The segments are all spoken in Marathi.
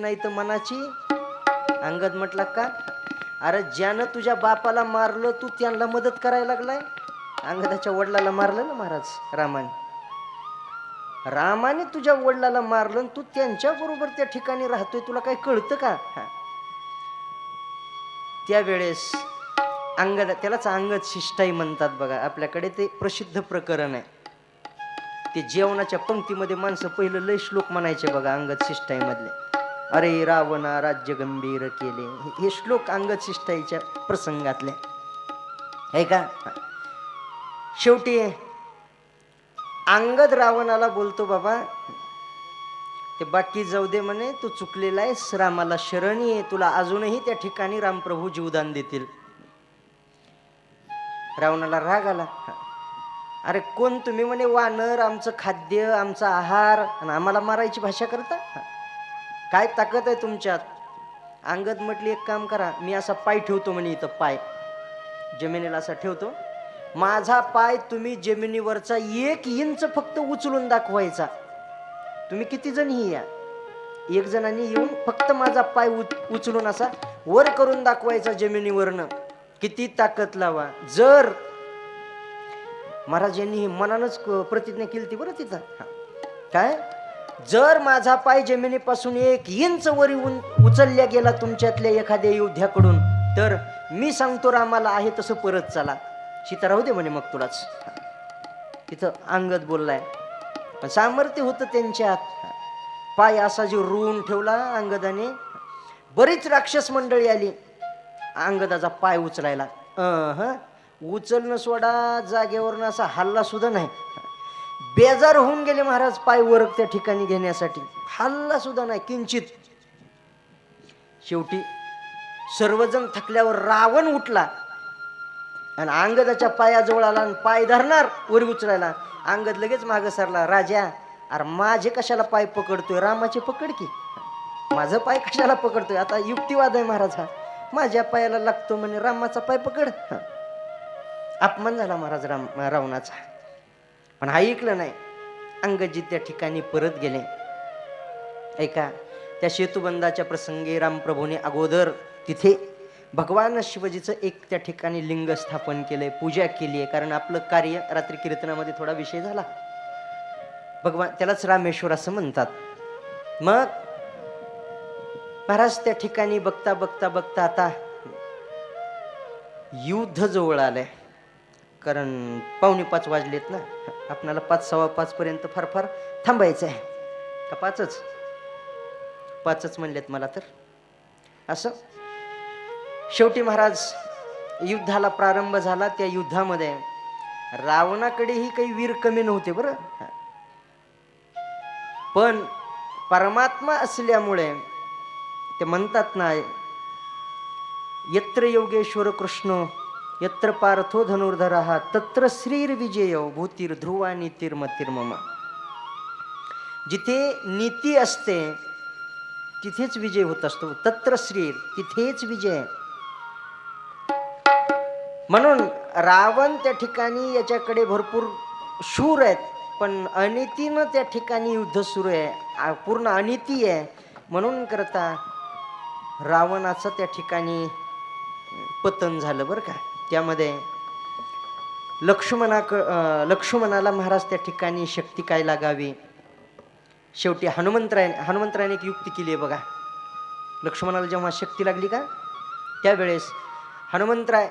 नाही तर मनाची. अंगद म्हटला का? अरे ज्यानं तुझ्या बापाला मारलं तू त्यांना मदत करायला लागलाय. अंगदाच्या वडिलाला मारलं ना महाराज रामाने. रामाने तुझ्या वडिलाला मारलं तू त्यांच्या बरोबर त्या ठिकाणी राहतोय तुला काय कळतं का? त्यावेळेस अंगद त्यालाच अंगद शिष्टाई म्हणतात बघा. आपल्याकडे ते प्रसिद्ध प्रकरण आहे. ते जेवणाच्या पंक्तीमध्ये माणसं पहिलं लय श्लोक म्हणायचे बघा अंगद शिष्टाई मधले अरे रावणा राज्य गंभीर केले. हे- श्लोक अंगशिष्टाईच्या प्रसंगातले. आहे का? शेवटी अंगद रावणाला बोलतो बाबा ते बाकी जाऊ दे म्हणे तू चुकलेला आहेस रामाला शरणी आहे तुला अजूनही त्या ठिकाणी रामप्रभू जीवदान देतील. रावणाला राग आला. अरे कोण तुम्ही म्हणे? वानर आमचं खाद्य आमचा आहार आणि आम्हाला मारायची भाषा करता? काय ताकद आहे तुमच्यात? अंगद म्हटली एक काम करा मी असा पाय ठेवतो म्हणे इथं पाय. जमिनीला असा ठेवतो. माझा पाय तुम्ही जमिनीवरचा एक इंच फक्त उचलून दाखवायचा. तुम्ही किती जणही या? एक जणांनी येऊन फक्त माझा पाय उच- उचलून असा वर करून दाखवायचा जमिनीवरनं. किती ताकद लावा. जर महाराज यांनी मनानच प्रतिज्ञा केली ती बरं तिथं. काय? जर माझा पाय जमिनीपासून एक इंच वरी उन उचलल्या गेला तुमच्यातल्या एखाद्या योद्ध्याकडून तर मी सांगतो रामाला आहे तसं परत चला. सीता राहू दे म्हणे मग तुलाच. तिथं अंगद बोललाय. पण सामर्थ्य होतं त्यांच्यात. पाय असा जो रुवून ठेवला अंगदाने बरीच राक्षस मंडळी आली. अंगदाचा पाय उचलायला. ह उचलणं सोडा जागेवरनं असा हल्ला सुद्धा नाही. बेजार होऊन गेले महाराज पाय वरक त्या ठिकाणी घेण्यासाठी. हल्ला सुद्धा नाही किंचित. शेवटी सर्वजण थकल्यावर रावण उठला आणि अंगदाच्या पायाजवळ आला आणि पाय धरणार वर उचलायला. अंगद लगेच मागं सरला राजा अरे माझे कशाला पाय पकडतोय? रामाचे पकड की. माझं पाय कशाला पकडतोय? आता युक्तिवाद आहे महाराज हा. माझ्या पायाला लागतो म्हणे रामाचा पाय पकड. अपमान झाला महाराज राम रावणाचा. पण हा ऐकलं नाही. अंगजी त्या ठिकाणी परत गेले. ऐका त्या सेतुबंधाच्या प्रसंगी रामप्रभूने अगोदर तिथे भगवान शिवजीचं एक त्या ठिकाणी लिंग स्थापन केलंय पूजा केली आहे. कारण आपलं कार्य रात्री कीर्तनामध्ये थोडा विषय झाला. भगवान त्यालाच रामेश्वर असं म्हणतात. मग महाराज त्या ठिकाणी बघता बघता बघता आता युद्ध जवळ आलंय. कारण पावणे पाच वाजलेत ना. आपणाला पाच सव्वा पाच पर्यंत फार फार थांबायचं आहे. का पाचच? पाचच म्हणलेत मला तर. असं? शेवटी महाराज युद्धाला प्रारंभ झाला त्या युद्धामध्ये. रावणाकडेही काही वीर कमी नव्हते बरं. पण परमात्मा असल्यामुळे ते म्हणतात ना यत्र योगेश्वर कृष्ण यत्र पार्थो धनुर्धर तत्र श्रीर विजय भूतीर ध्रुवा नीतीर मतिर्ममा जिथे नीती असते तिथेच विजय होत असतो. तत्र श्रीर तिथेच विजय. म्हणून रावण त्या ठिकाणी याच्याकडे भरपूर शूर आहेत पण अनितीनं त्या ठिकाणी युद्ध सुरू आहे पूर्ण अनिती आहे. म्हणून करता रावणाचं त्या ठिकाणी पतन झालं बरं का. त्यामध्ये लक्ष्मणाक लक्ष्मणाला महाराज त्या ठिकाणी शक्ती काय लागावी? शेवटी हनुमंतराय हनुमंतरायने एक युक्ती केली आहे बघा. लक्ष्मणाला जेव्हा शक्ती लागली का? त्यावेळेस हनुमंतराय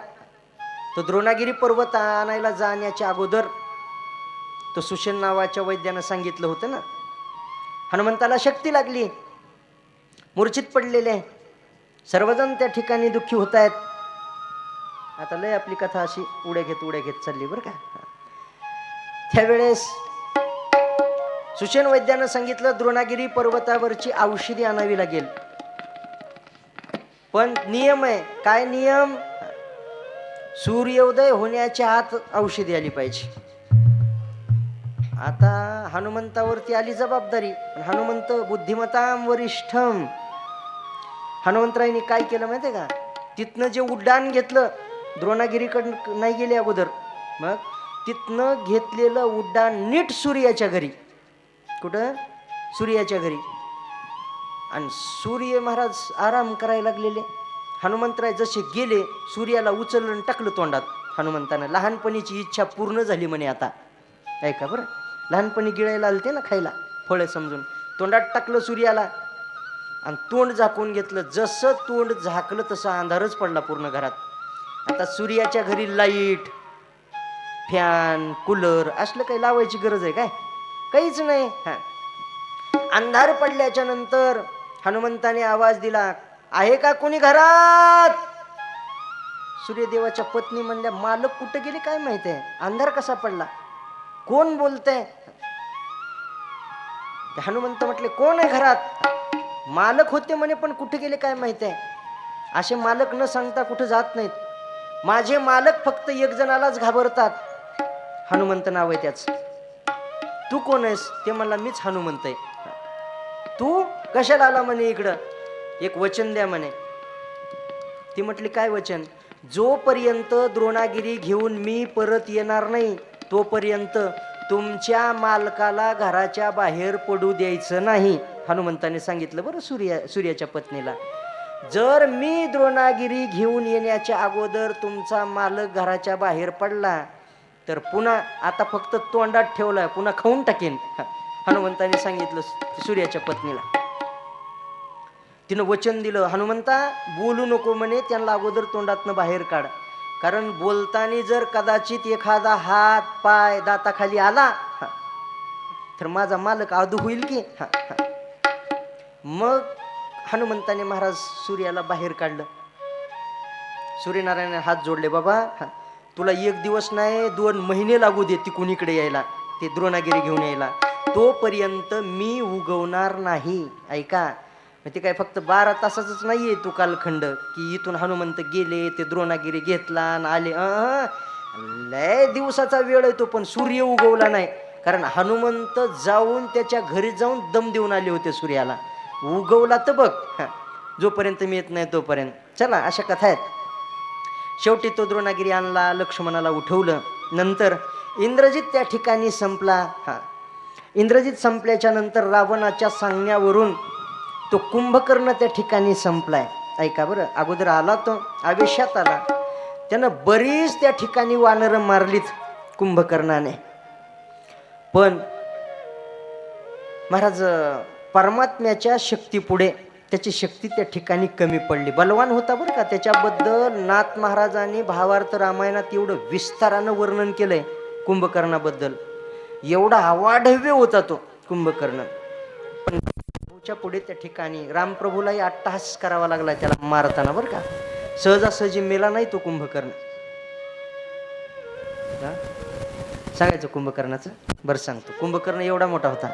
तो द्रोणागिरी पर्वत आणायला जाण्याच्या अगोदर तो सुशेन नावाच्या वैद्यानं सांगितलं होतं ना? हनुमंताला शक्ती लागली. मूर्छित पडलेले. सर्वजण त्या ठिकाणी दुःखी होत आहेत. आता लय आपली कथा अशी उड्या घेत उड्या घेत चालली बरं का. त्यावेळेस सुशेन वैद्यानं सांगितलं द्रोणागिरी पर्वतावरची औषधी आणावी लागेल पण नियम आहे. काय नियम? सूर्योदय होण्याच्या आत औषधी आली पाहिजे. आता हनुमंतावरती आली जबाबदारी. पण हनुमंत बुद्धिमताम वरिष्ठम हनुमंतरायनी काय केलं माहिती आहे का? तिथनं जे उड्डाण घेतलं द्रोणागिरीकडं नाही गेले अगोदर. मग तिथनं घेतलेलं उड्डाण नीट सूर्याच्या घरी. कुठं? सूर्याच्या घरी. आणि सूर्य महाराज आराम करायला लागलेले. हनुमंतराय जसे गेले सूर्याला उचललं आणि टाकलं तोंडात. हनुमंतानं लहानपणीची इच्छा पूर्ण झाली म्हणे आता. ऐका बरं. लहानपणी गिळायला आलते ना खायला? फळं समजून. तोंडात टाकलं सूर्याला. आणि तोंड झाकून घेतलं. जसं तोंड झाकलं तसं अंधारच पडला पूर्ण घरात. आता सूर्याच्या घरी लाइट फॅन कूलर असलं काही लावायची गरज आहे काय? काहीच नाही. हा. अंधार पडल्याच्या नंतर हनुमंताने आवाज दिला आहे का कोणी घरात? सूर्यदेवाच्या पत्नी म्हणल्या मालक कुठे गेले काय माहीत आहे? अंधार कसा पडला? कोण बोलतंय? हनुमंत म्हटले कोण आहे घरात? मालक होते म्हणे पण कुठे गेले काय माहीत आहे? असे मालक न सांगता कुठे जात नाहीत. माझे मालक फक्त एक जणालाच घाबरतात. हनुमंत नाव आहे त्याच. तू कोण आहेस? ते म्हणला मीच हनुमंत आहे. तू कशाला आला म्हणे इकडं? एक वचन द्या म्हणे. ती म्हटली काय वचन? जोपर्यंत द्रोणागिरी घेऊन मी परत येणार नाही तोपर्यंत तुमच्या मालकाला घराच्या बाहेर पडू द्यायचं नाही हनुमंताने सांगितलं बरं सूर्या सूर्याच्या पत्नीला. जर मी द्रोणागिरी घेऊन येण्याच्या अगोदर तुमचा मालक घराच्या बाहेर पडला तर पुन्हा आता फक्त तोंडात ठेवलाय पुन्हा खाऊन टाकेन. हनुमंताने सांगितलं सूर्याच्या पत्नीला. तिनं वचन दिलं हनुमंता बोलू नको म्हणे त्यांना अगोदर तोंडातनं बाहेर काढ. कारण बोलताना जर कदाचित एखादा हात पाय दाताखाली आला तर माझा मालक आदू होईल की? मग हनुमंताने महाराज सूर्याला बाहेर काढलं. सूर्यनारायणाने हात जोडले बाबा हा, तुला एक दिवस नाही दोन महिने लागू दे तिकून इकडे यायला ते द्रोणागिरी घेऊन यायला. तोपर्यंत मी उगवणार नाही. ऐका मग ते काय फक्त बारा तासाचंच आहे तू कालखंड की इथून हनुमंत गेले ते द्रोणागिरी घेतला आणि आले. लय दिवसाचा वेळ आहे तो पण सूर्य उगवला नाही. कारण हनुमंत जाऊन त्याच्या घरी जाऊन दम देऊन आले होते सूर्याला. उगवला तर बघ. जोपर्यंत मी येत नाही तोपर्यंत. चला अशा कथा आहेत. शेवटी तो द्रोणागिरी आणला लक्ष्मणाला उठवलं. नंतर इंद्रजित त्या ठिकाणी संपला. हा. इंद्रजित संपल्याच्या नंतर रावणाच्या सांगण्यावरून तो कुंभकर्ण त्या ठिकाणी संपलाय. ऐका बरं अगोदर आला तो आवेशात आला. त्यानं बरीच त्या ठिकाणी वानरं मारलीत कुंभकर्णाने. पण महाराज परमात्म्याच्या शक्तीपुढे त्याची शक्ती त्या ठिकाणी कमी पडली. बलवान होता बरं का? त्याच्याबद्दल नाथ महाराजांनी भावार्थ रामायणात एवढं विस्तारानं वर्णन केलंय कुंभकर्णाबद्दल. एवढा अवाढव्य होता तो कुंभकर्ण. पण पुढे त्या ठिकाणी रामप्रभूलाही अट्टहास करावा लागला त्याला मारताना बरं का? सहजासहजी मेला नाही तो कुंभकर्ण. सांगायचं कुंभकर्णाचं? बरं सांगतो. कुंभकर्ण एवढा मोठा होता.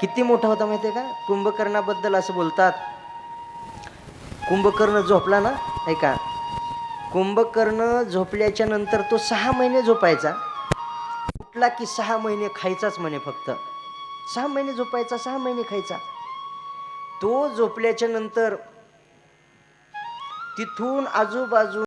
किती मोठा होता माहिती आहे का? कुंभकर्णाबद्दल असं बोलतात. कुंभकर्ण झोपला ना? ऐका. कुंभकर्ण झोपल्याच्या नंतर तो सहा महिने झोपायचा. उठला की सहा महिने खायचाच म्हणे फक्त. सहा महिने झोपायचा सहा महिने खायचा. तो झोपल्याच्या नंतर तिथून आजूबाजू